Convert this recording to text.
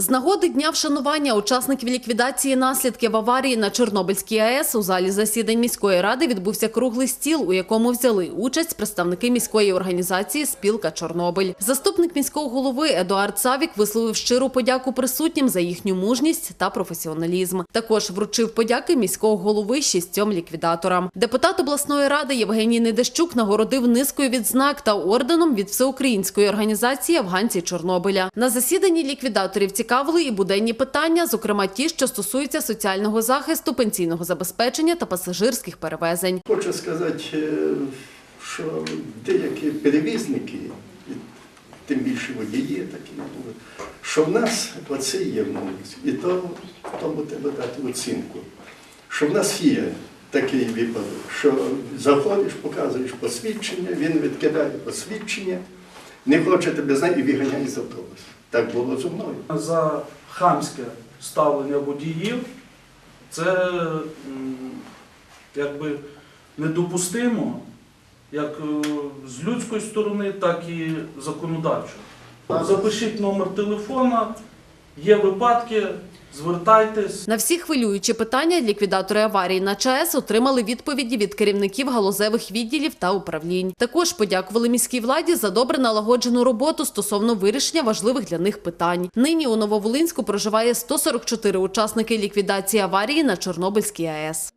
З нагоди дня вшанування учасників ліквідації наслідків аварії на Чорнобильській АЕС у залі засідань міської ради відбувся круглий стіл, у якому взяли участь представники міської організації Спілка Чорнобиль. Заступник міського голови Едуард Савік висловив щиру подяку присутнім за їхню мужність та професіоналізм. Також вручив подяки міського голови шістьом ліквідаторам. Депутат обласної ради Євгеній Недещук нагородив низкою відзнак та орденом від всеукраїнської організації Афганці Чорнобиля. На засіданні ліквідаторів цікавили і буденні питання, зокрема ті, що стосуються соціального захисту, пенсійного забезпечення та пасажирських перевезень. Хочу сказати, е, що деякі перевізники, тим більше водії такі що в нас оце є в. І то тому треба дати оцінку. Що в нас є такий випадок, що заходиш, показуєш посвідчення, він відкидає посвідчення, не хоче тебе знати і виганяє з автобуса. Так було зі мною. за хамське ставлення водіїв, це якби недопустимо як е, з людської сторони, так і законодавчо. Запишіть номер телефона, є випадки, звертайтесь. На всі хвилюючі питання ліквідатори аварії на ЧАЕС отримали відповіді від керівників галузевих відділів та управлінь. Також подякували міській владі за добре налагоджену роботу стосовно вирішення важливих для них питань. Нині у Нововолинську проживає 144 учасники ліквідації аварії на Чорнобильській АЕС.